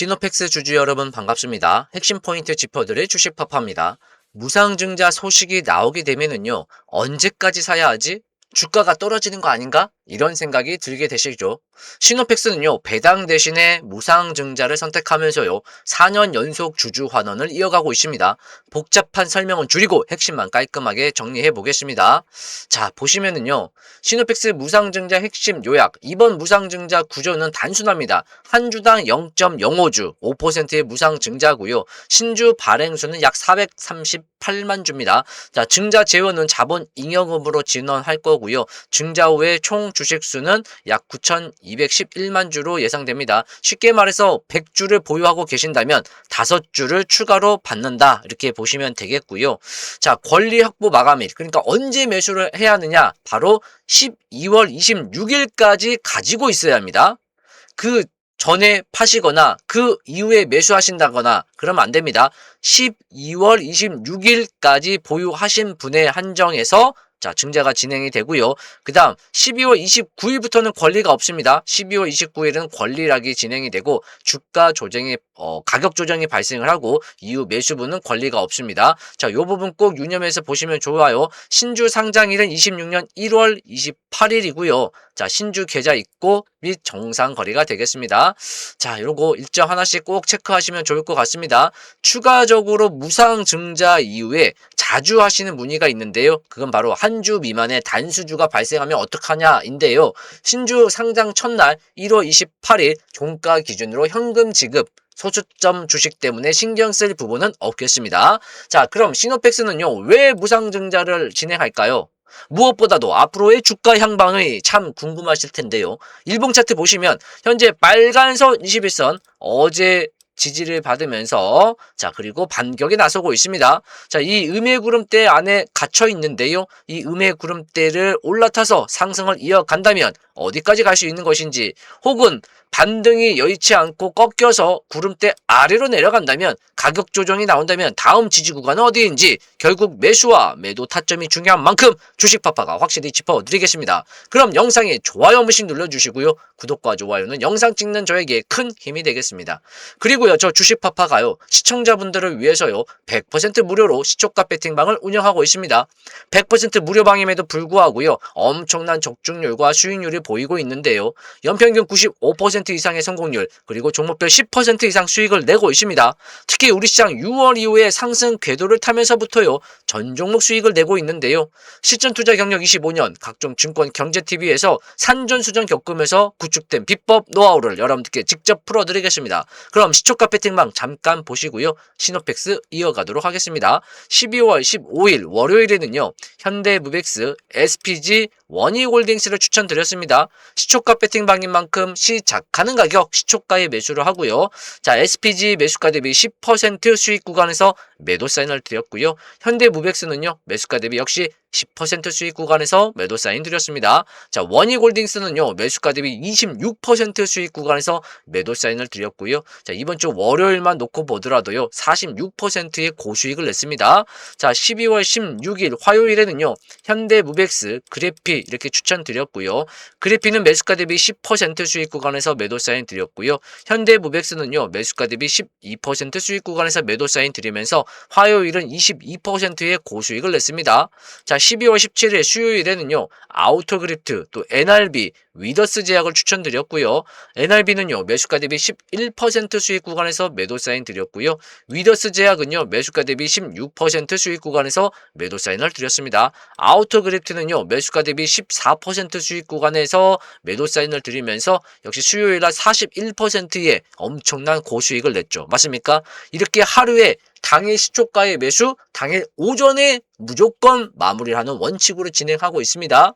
시노팩스 주주 여러분 반갑습니다. 핵심 포인트 짚어드릴 주식 파파입니다. 무상증자 소식이 나오게 되면은요, 언제까지 사야 하지? 주가가 떨어지는 거 아닌가? 이런 생각이 들게 되시죠. 시노팩스는요, 배당 대신에 무상증자를 선택하면서요, 4년 연속 주주 환원을 이어가고 있습니다. 복잡한 설명은 줄이고 핵심만 깔끔하게 정리해 보겠습니다. 자, 보시면은요, 시노팩스 무상증자 핵심 요약. 이번 무상증자 구조는 단순합니다. 한 주당 0.05주, 5%의 무상증자고요. 신주 발행수는 약 438만 주입니다. 자, 증자 재원은 자본 잉여금으로 진원할 거고요. 증자 후에 총 주식 수는 약 9,211만 주로 예상됩니다. 쉽게 말해서 100주를 보유하고 계신다면 5주를 추가로 받는다. 이렇게 보시면 되겠고요. 자, 권리 확보 마감일. 그러니까 언제 매수를 해야 하느냐? 바로 12월 26일까지 가지고 있어야 합니다. 그 전에 파시거나 그 이후에 매수하신다거나 그러면 안 됩니다. 12월 26일까지 보유하신 분의 한정에서 자, 증자가 진행이 되고요. 그 다음 12월 29일부터는 권리가 없습니다. 12월 29일은 권리락이 진행이 되고 주가 조정이 어, 가격 조정이 발생을 하고 이후 매수분은 권리가 없습니다. 자, 요 부분 꼭 유념해서 보시면 좋아요. 신주 상장일은 26년 1월 28일이고요. 자, 신주 계좌 입고 및 정상 거래가 되겠습니다. 자, 요거 일정 하나씩 꼭 체크하시면 좋을 것 같습니다. 추가적으로 무상 증자 이후에 자주 하시는 문의가 있는데요. 그건 바로 한 주 미만의 단수주가 발생하면 어떡하냐인데요. 신주 상장 첫날 1월 28일 종가 기준으로 현금 지급 소수점 주식 때문에 신경 쓸 부분은 없겠습니다. 자, 그럼 시노팩스는요, 왜 무상증자를 진행할까요? 무엇보다도 앞으로의 주가 향방이 참 궁금하실 텐데요. 일봉 차트 보시면 현재 빨간선 21선 어제 지지를 받으면서 자 그리고 반격에 나서고 있습니다. 자이 음의 구름대 안에 갇혀 있는데요. 이 음의 구름대를 올라타서 상승을 이어간다면 어디까지 갈 수 있는 것인지 혹은 반등이 여의치 않고 꺾여서 구름대 아래로 내려간다면 가격 조정이 나온다면 다음 지지 구간은 어디인지 결국 매수와 매도 타점이 중요한 만큼 주식파파가 확실히 짚어드리겠습니다. 그럼 영상에 좋아요 한 번씩 눌러주시고요. 구독과 좋아요는 영상 찍는 저에게 큰 힘이 되겠습니다. 그리고요 저 주식파파가요 시청자분들을 위해서요 100% 무료로 시초가 배팅방을 운영하고 있습니다. 100% 무료방임에도 불구하고요 엄청난 적중률과 수익률이 보이고 있는데요. 연평균 95% 이상의 성공률 그리고 종목별 10% 이상 수익을 내고 있습니다. 특히 우리 시장 6월 이후에 상승 궤도를 타면서부터요 전 종목 수익을 내고 있는데요. 실전 투자 경력 25년 각종 증권 경제 TV에서 산전수전 겪으면서 구축된 비법 노하우를 여러분들께 직접 풀어드리겠습니다. 그럼 시초가 배팅방 잠깐 보시고요. 시노팩스 이어가도록 하겠습니다. 12월 15일 월요일에는요. 현대무백스, SPG, 원희홀딩스를 추천드렸습니다. 시초가 배팅방인 만큼 시작하는 가격 시초가에 매수를 하고요. 자, SPG 매수가 대비 10% 수익 구간에서 매도 사인을 드렸고요. 현대무백스는요. 매수가 대비 역시 10% 수익 구간에서 매도 사인 드렸습니다. 자, 원희골딩스는요, 매수가 대비 26% 수익 구간에서 매도 사인을 드렸고요. 자, 이번 주 월요일만 놓고 보더라도요, 46%의 고수익을 냈습니다. 자, 12월 16일 화요일에는요, 현대무백스, 그래피 이렇게 추천드렸고요. 그래피는 매수가 대비 10% 수익 구간에서 매도 사인 드렸고요. 현대무백스는요, 매수가 대비 12% 수익 구간에서 매도 사인 드리면서 화요일은 22%의 고수익을 냈습니다. 자, 12월 17일 수요일에는요, 아우토그리프트, 또 NRB, 위더스 제약을 추천드렸고요. NRB는요, 매수가 대비 11% 수익 구간에서 매도 사인 드렸고요. 위더스 제약은요, 매수가 대비 16% 수익 구간에서 매도 사인을 드렸습니다. 아우토그리프트는요, 매수가 대비 14% 수익 구간에서 매도 사인을 드리면서 역시 수요일 날 41%의 엄청난 고수익을 냈죠. 맞습니까? 이렇게 하루에 당일 시초가의 매수, 당일 오전에 무조건 마무리를 하는 원칙으로 진행하고 있습니다.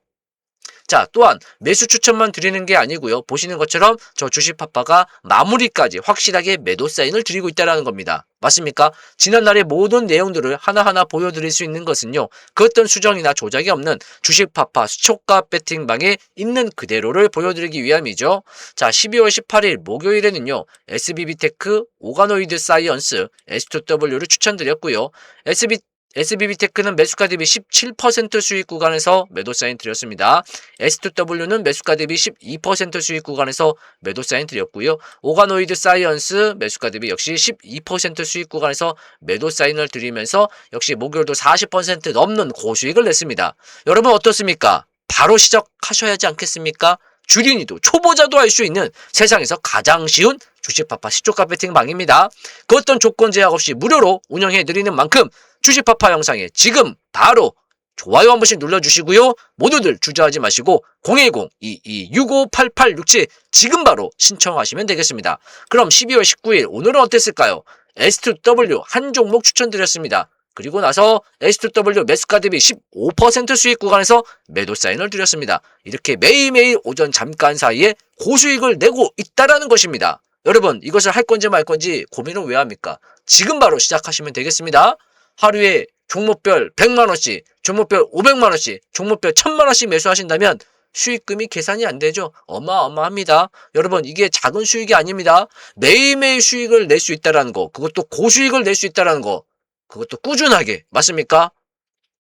자, 또한 매수 추천만 드리는 게 아니고요. 보시는 것처럼 저 주식 파파가 마무리까지 확실하게 매도 사인을 드리고 있다는 겁니다. 맞습니까? 지난날의 모든 내용들을 하나하나 보여드릴 수 있는 것은요. 그 어떤 수정이나 조작이 없는 주식 파파 수초가 배팅방에 있는 그대로를 보여드리기 위함이죠. 자, 12월 18일 목요일에는요. SBB테크, 오가노이드 사이언스, S2W를 추천드렸고요. SB SBB테크는 매수가 대비 17% 수익 구간에서 매도 사인 드렸습니다. S2W는 매수가 대비 12% 수익 구간에서 매도 사인 드렸고요. 오가노이드 사이언스 매수가 대비 역시 12% 수익 구간에서 매도 사인을 드리면서 역시 목요일도 40% 넘는 고수익을 냈습니다. 여러분 어떻습니까? 바로 시작하셔야지 않겠습니까? 주린이도 초보자도 할 수 있는 세상에서 가장 쉬운 주식파파 시초가 배팅방입니다. 그 어떤 조건 제약 없이 무료로 운영해드리는 만큼 주식파파 영상에 지금 바로 좋아요 한 번씩 눌러주시고요. 모두들 주저하지 마시고 010-2265-8867 지금 바로 신청하시면 되겠습니다. 그럼 12월 19일 오늘은 어땠을까요? S2W 한 종목 추천드렸습니다. 그리고 나서 S2W 매수가 대비 15% 수익 구간에서 매도 사인을 드렸습니다. 이렇게 매일매일 오전 잠깐 사이에 고수익을 내고 있다라는 것입니다. 여러분 이것을 할 건지 말 건지 고민을 왜 합니까? 지금 바로 시작하시면 되겠습니다. 하루에 종목별 100만원씩, 종목별 500만원씩, 종목별 1000만원씩 매수하신다면 수익금이 계산이 안 되죠. 어마어마합니다. 여러분 이게 작은 수익이 아닙니다. 매일매일 수익을 낼 수 있다라는 거, 그것도 고수익을 낼 수 있다라는 거, 그것도 꾸준하게 맞습니까?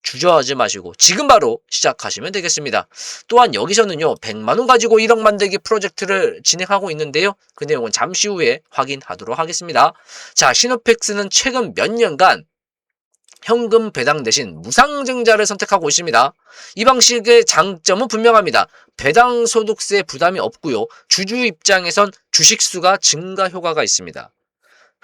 주저하지 마시고 지금 바로 시작하시면 되겠습니다. 또한 여기서는요 100만원 가지고 1억 만들기 프로젝트를 진행하고 있는데요. 그 내용은 잠시 후에 확인하도록 하겠습니다. 자 시노펙스는 최근 몇 년간 현금 배당 대신 무상증자를 선택하고 있습니다. 이 방식의 장점은 분명합니다. 배당 소득세 부담이 없고요. 주주 입장에선 주식수가 증가 효과가 있습니다.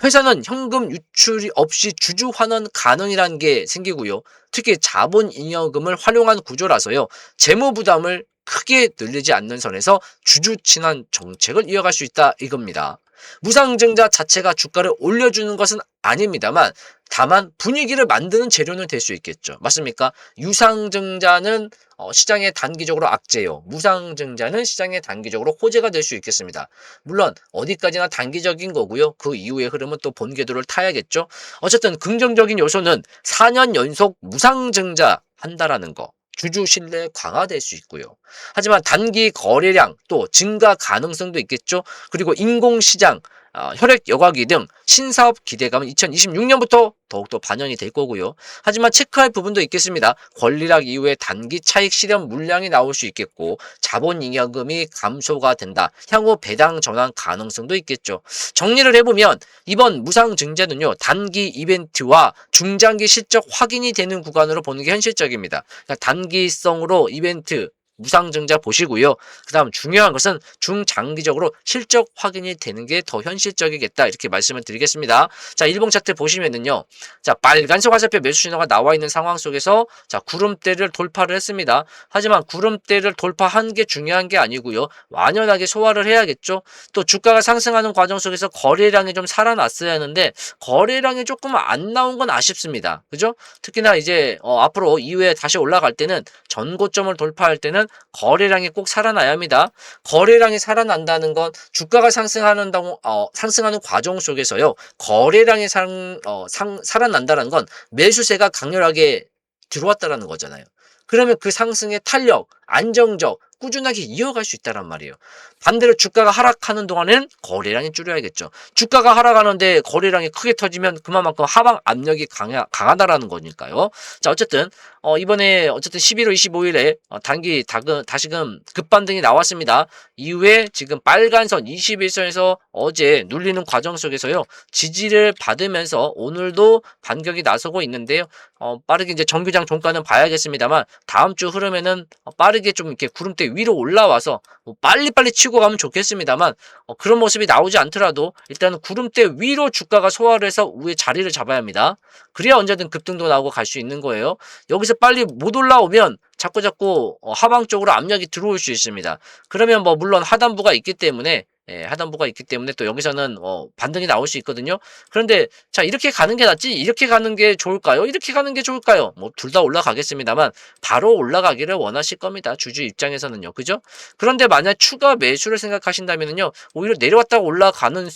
회사는 현금 유출이 없이 주주 환원 가능이라는 게 생기고요. 특히 자본 잉여금을 활용한 구조라서요. 재무 부담을 크게 늘리지 않는 선에서 주주 친한 정책을 이어갈 수 있다 이겁니다. 무상증자 자체가 주가를 올려주는 것은 아닙니다만 다만 분위기를 만드는 재료는 될 수 있겠죠. 맞습니까? 유상증자는 어, 시장에 단기적으로 악재요. 무상증자는 시장에 단기적으로 호재가 될 수 있겠습니다. 물론 어디까지나 단기적인 거고요. 그 이후의 흐름은 또 본궤도를 타야겠죠. 어쨌든 긍정적인 요소는 4년 연속 무상증자 한다라는 거. 주주 신뢰 강화될 수 있고요. 하지만 단기 거래량 또 증가 가능성도 있겠죠. 그리고 인공시장, 어, 혈액 여과기 등 신사업 기대감은 2026년부터 더욱더 반영이 될 거고요. 하지만 체크할 부분도 있겠습니다. 권리락 이후에 단기 차익 실현 물량이 나올 수 있겠고 자본 잉여금이 감소가 된다. 향후 배당 전환 가능성도 있겠죠. 정리를 해보면 이번 무상 증자는요. 단기 이벤트와 중장기 실적 확인이 되는 구간으로 보는 게 현실적입니다. 그러니까 단기성으로 이벤트 무상증자 보시고요. 그 다음 중요한 것은 중장기적으로 실적 확인이 되는 게 더 현실적이겠다. 이렇게 말씀을 드리겠습니다. 자, 일봉 차트 보시면은요. 자, 빨간색 화살표 매수 신호가 나와 있는 상황 속에서 자, 구름대를 돌파를 했습니다. 하지만 구름대를 돌파한 게 중요한 게 아니고요. 완연하게 소화를 해야겠죠. 또 주가가 상승하는 과정 속에서 거래량이 좀 살아났어야 하는데 거래량이 조금 안 나온 건 아쉽습니다. 그죠? 특히나 이제 어, 앞으로 이후에 다시 올라갈 때는 전고점을 돌파할 때는 거래량이 꼭 살아나야 합니다. 거래량이 살아난다는 건 주가가 상승하는 어, 상승하는 과정 속에서요. 거래량이 상, 어, 상, 살아난다는 건 매수세가 강렬하게 들어왔다라는 거잖아요. 그러면 그 상승의 탄력, 안정적, 꾸준하게 이어갈 수 있다란 말이에요. 반대로 주가가 하락하는 동안에는 거래량이 줄여야겠죠. 주가가 하락하는데 거래량이 크게 터지면 그만큼 하방 압력이 강하, 강하다라는 거니까요. 자, 어쨌든 어, 이번에 어쨌든 11월 25일에 어, 단기 다금, 다시금 급반등이 나왔습니다. 이후에 지금 빨간선 21선에서 어제 눌리는 과정 속에서요. 지지를 받으면서 오늘도 반격이 나서고 있는데요. 어, 빠르게 이제 정규장 종가는 봐야겠습니다만 다음 주 흐름에는 빠르게 좀 이렇게 구름대 위로 올라와서 뭐 빨리빨리 치고 가면 좋겠습니다만 어, 그런 모습이 나오지 않더라도 일단은 구름대 위로 주가가 소화를 해서 위에 자리를 잡아야 합니다. 그래야 언제든 급등도 나오고 갈 수 있는 거예요. 여기서 빨리 못 올라오면 자꾸 자꾸 어, 하방 쪽으로 압력이 들어올 수 있습니다. 그러면 뭐 물론 하단부가 있기 때문에 예, 하단부가 있기 때문에 또 여기서는 어, 반등이 나올 수 있거든요. 그런데 자 이렇게 가는 게 낫지 이렇게 가는 게 좋을까요? 이렇게 가는 게 좋을까요? 뭐 둘 다 올라가겠습니다만 바로 올라가기를 원하실 겁니다. 주주 입장에서는요. 그죠? 그런데 만약 추가 매수를 생각하신다면요. 오히려 내려왔다가 올라가는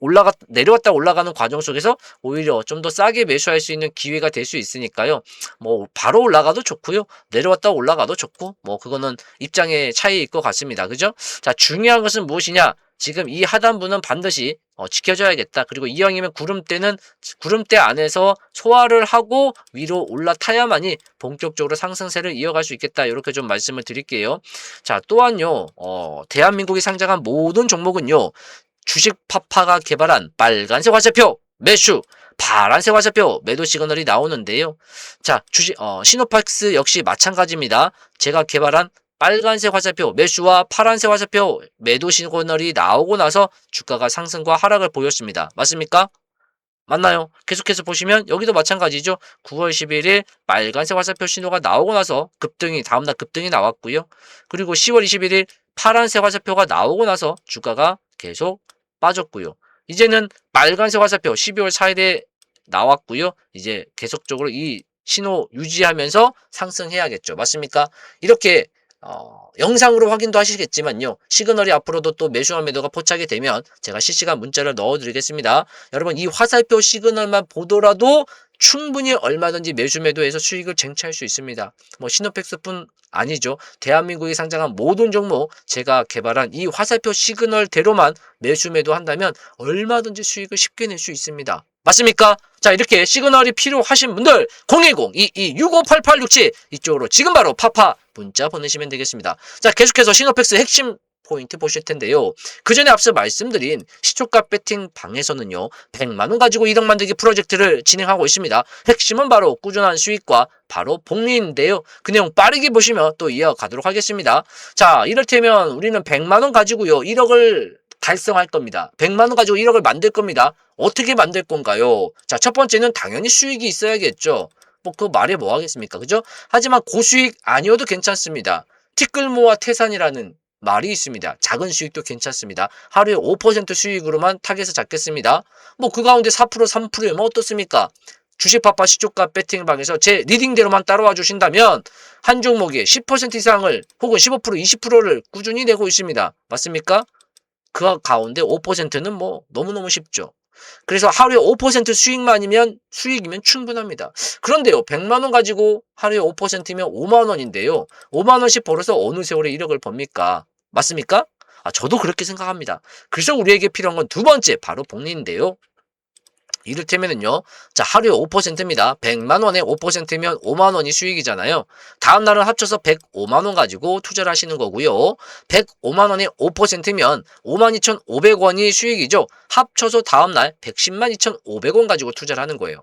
올라가 내려왔다 올라가는 과정 속에서 오히려 좀 더 싸게 매수할 수 있는 기회가 될 수 있으니까요. 뭐 바로 올라가도 좋고요. 내려왔다 올라가도 좋고 뭐 그거는 입장의 차이일 것 같습니다. 그죠? 자, 중요한 것은 무엇이냐? 지금 이 하단부는 반드시 어, 지켜줘야겠다. 그리고 이왕이면 구름대는 구름대 안에서 소화를 하고 위로 올라타야만이 본격적으로 상승세를 이어갈 수 있겠다. 이렇게 좀 말씀을 드릴게요. 자, 또한요, 어, 대한민국이 상장한 모든 종목은요, 주식 파파가 개발한 빨간색 화살표 매수, 파란색 화살표 매도 시그널이 나오는데요. 자, 주식 어, 시노팍스 역시 마찬가지입니다. 제가 개발한 빨간색 화살표 매수와 파란색 화살표 매도 시그널이 나오고 나서 주가가 상승과 하락을 보였습니다. 맞습니까? 맞나요? 계속해서 보시면 여기도 마찬가지죠. 9월 11일 빨간색 화살표 신호가 나오고 나서 급등이 다음날 급등이 나왔고요. 그리고 10월 21일 파란색 화살표가 나오고 나서 주가가 계속 빠졌고요. 이제는 빨간색 화살표 12월 4일에 나왔고요. 이제 계속적으로 이 신호 유지하면서 상승해야겠죠. 맞습니까? 이렇게 어, 영상으로 확인도 하시겠지만요. 시그널이 앞으로도 또 매수와 매도가 포착이 되면 제가 실시간 문자를 넣어드리겠습니다. 여러분 이 화살표 시그널만 보더라도 충분히 얼마든지 매수 매도해서 수익을 쟁취할 수 있습니다. 뭐 시노팩스뿐 아니죠. 대한민국이 상장한 모든 종목 제가 개발한 이 화살표 시그널대로만 매수 매도 한다면 얼마든지 수익을 쉽게 낼 수 있습니다. 맞습니까? 자 이렇게 시그널이 필요하신 분들 010-2265-8867 이쪽으로 지금 바로 파파 문자 보내시면 되겠습니다. 자 계속해서 시노팩스 핵심 포인트 보실 텐데요. 그 전에 앞서 말씀드린 시초가 배팅 방에서는요. 100만 원 가지고 1억 만들기 프로젝트를 진행하고 있습니다. 핵심은 바로 꾸준한 수익과 바로 복리인데요. 그 내용 빠르게 보시면 또 이어가도록 하겠습니다. 자, 이를테면 우리는 100만 원 가지고요. 1억을 달성할 겁니다. 100만 원 가지고 1억을 만들 겁니다. 어떻게 만들 건가요? 자, 첫 번째는 당연히 수익이 있어야겠죠. 뭐그 말에 뭐 하겠습니까? 그죠? 하지만 고수익 아니어도 괜찮습니다. 티끌모아 태산이라는 말이 있습니다. 작은 수익도 괜찮습니다. 하루에 5% 수익으로만 타겟을 잡겠습니다. 뭐 그 가운데 4% 3%면 어떻습니까? 주식파파 시초가 배팅방에서 제 리딩대로만 따라와 주신다면 한 종목에 10% 이상을 혹은 15% 20%를 꾸준히 내고 있습니다. 맞습니까? 그 가운데 5%는 뭐 너무너무 쉽죠. 그래서 하루에 5% 수익만이면 수익이면 충분합니다. 그런데요, 100만 원 가지고 하루에 5%면 5만 원인데요. 5만 원씩 벌어서 어느 세월에 1억을 법니까? 맞습니까? 아, 저도 그렇게 생각합니다. 그래서 우리에게 필요한 건 두 번째, 바로 복리인데요. 이를테면은요, 자, 하루에 5%입니다. 100만 원에 5%면 5만 원이 수익이잖아요. 다음 날은 합쳐서 105만 원 가지고 투자를 하시는 거고요. 105만 원에 5%면 5만 2,500원이 수익이죠. 합쳐서 다음 날 110만 2,500원 가지고 투자를 하는 거예요.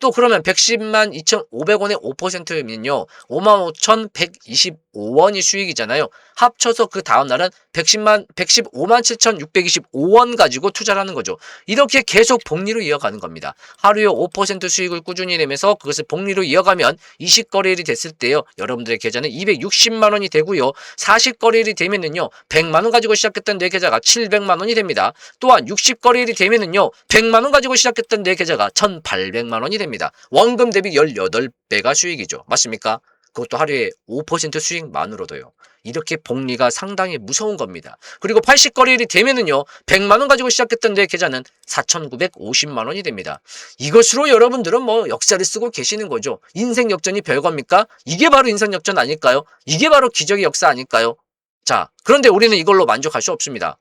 또 그러면 110만 2,500원에 5%면요. 5만 5,125원이 수익이잖아요. 합쳐서 그 다음 날은 110만 115만 7,625원 가지고 투자를 하는 거죠. 이렇게 계속 복리로 이어가는 겁니다. 하루에 5% 수익을 꾸준히 내면서 그것을 복리로 이어가면 20거래일이 됐을 때요. 여러분들의 계좌는 260만 원이 되고요. 40거래일이 되면은요. 100만 원 가지고 시작했던 내 계좌가 700만 원이 됩니다. 또한 60거래일이 되면은요. 100만 원 가지고 시작했던 내 계좌가 1,800만 원이 됩니다. 원금 대비 18배가 수익이죠. 맞습니까? 그것도 하루에 5% 수익만으로도요. 이렇게 복리가 상당히 무서운 겁니다. 그리고 80거래일이 되면은요. 100만 원 가지고 시작했던 내 계좌는 4,950만 원이 됩니다. 이것으로 여러분들은 뭐 역사를 쓰고 계시는 거죠. 인생 역전이 별겁니까? 이게 바로 인생 역전 아닐까요? 이게 바로 기적의 역사 아닐까요? 자, 그런데 우리는 이걸로 만족할 수 없습니다.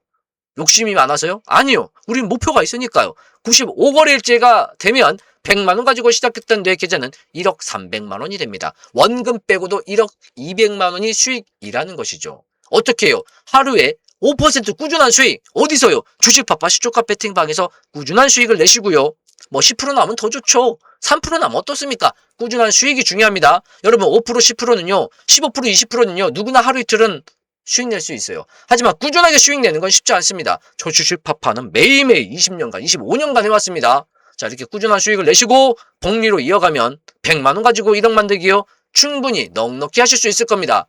욕심이 많아서요? 아니요. 우린 목표가 있으니까요. 95거래일째가 되면 100만 원 가지고 시작했던 내 계좌는 1억 300만 원이 됩니다. 원금 빼고도 1억 200만 원이 수익이라는 것이죠. 어떻게 해요? 하루에 5% 꾸준한 수익 어디서요? 주식파파 시초가 배팅방에서 꾸준한 수익을 내시고요. 뭐 10% 나면 더 좋죠. 3% 나면 어떻습니까? 꾸준한 수익이 중요합니다. 여러분 5% 10%는요. 15% 20%는요. 누구나 하루 이틀은 수익 낼 수 있어요. 하지만 꾸준하게 수익 내는 건 쉽지 않습니다. 저 주식 파파는 매일매일 20년간, 25년간 해왔습니다. 자, 이렇게 꾸준한 수익을 내시고 복리로 이어가면 100만 원 가지고 1억 만들기요. 충분히 넉넉히 하실 수 있을 겁니다.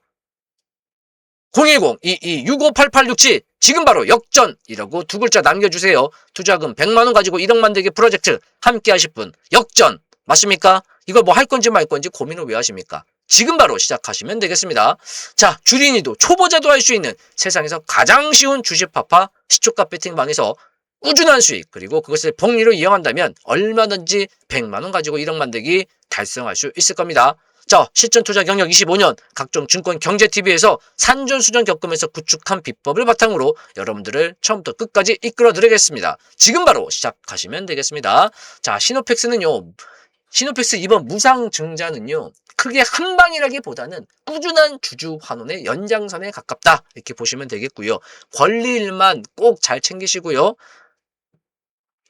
010-2265-8867 지금 바로 역전이라고 두 글자 남겨주세요. 투자금 100만 원 가지고 1억 만들기 프로젝트 함께 하실 분 역전 맞습니까? 이걸 뭐 할 건지 말 건지 고민을 왜 하십니까? 지금 바로 시작하시면 되겠습니다. 자, 주린이도 초보자도 할 수 있는 세상에서 가장 쉬운 주식파파 시초가 배팅방에서 꾸준한 수익 그리고 그것을 복리로 이용한다면 얼마든지 100만 원 가지고 1억 만들기 달성할 수 있을 겁니다. 자, 실전 투자 경력 25년 각종 증권 경제 TV에서 산전수전 겪으면서 구축한 비법을 바탕으로 여러분들을 처음부터 끝까지 이끌어 드리겠습니다. 지금 바로 시작하시면 되겠습니다. 자, 시노팩스는요. 시노팩스 이번 무상 증자는요. 크게 한 방이라기보다는 꾸준한 주주 환원의 연장선에 가깝다. 이렇게 보시면 되겠고요. 권리일만 꼭 잘 챙기시고요.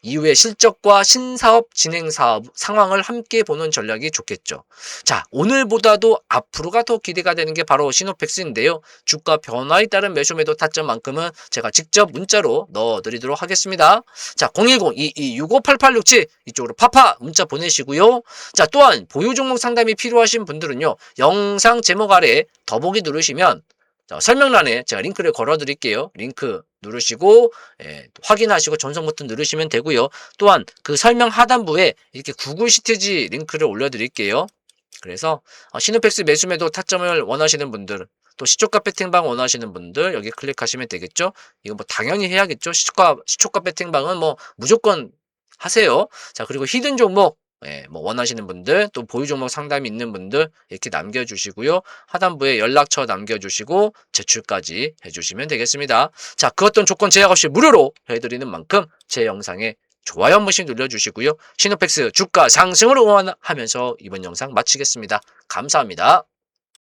이후에 실적과 신사업 진행 사업 상황을 함께 보는 전략이 좋겠죠. 자, 오늘보다도 앞으로가 더 기대가 되는 게 바로 시노팩스인데요. 주가 변화에 따른 매수 매도 타점만큼은 제가 직접 문자로 넣어 드리도록 하겠습니다. 자, 010-2265-8867 이쪽으로 파파 문자 보내시고요. 자, 또한 보유 종목 상담이 필요하신 분들은요. 영상 제목 아래 더보기 누르시면 자, 설명란에 제가 링크를 걸어 드릴게요. 링크 누르시고 예, 확인하시고 전송 버튼 누르시면 되고요. 또한 그 설명 하단부에 이렇게 구글 시트지 링크를 올려 드릴게요. 그래서 어, 시노팩스 매수매도 타점을 원하시는 분들 또 시초가 배팅방 원하시는 분들 여기 클릭하시면 되겠죠. 이거 뭐 당연히 해야겠죠. 시초가 시초가 배팅방은 뭐 무조건 하세요. 자 그리고 히든 종목 예, 뭐 원하시는 분들 또 보유 종목 상담이 있는 분들 이렇게 남겨주시고요. 하단부에 연락처 남겨주시고 제출까지 해주시면 되겠습니다. 자, 그 어떤 조건 제약 없이 무료로 해드리는 만큼 제 영상에 좋아요 한 번씩 눌러주시고요. 시노팩스 주가 상승을 응원하면서 이번 영상 마치겠습니다. 감사합니다.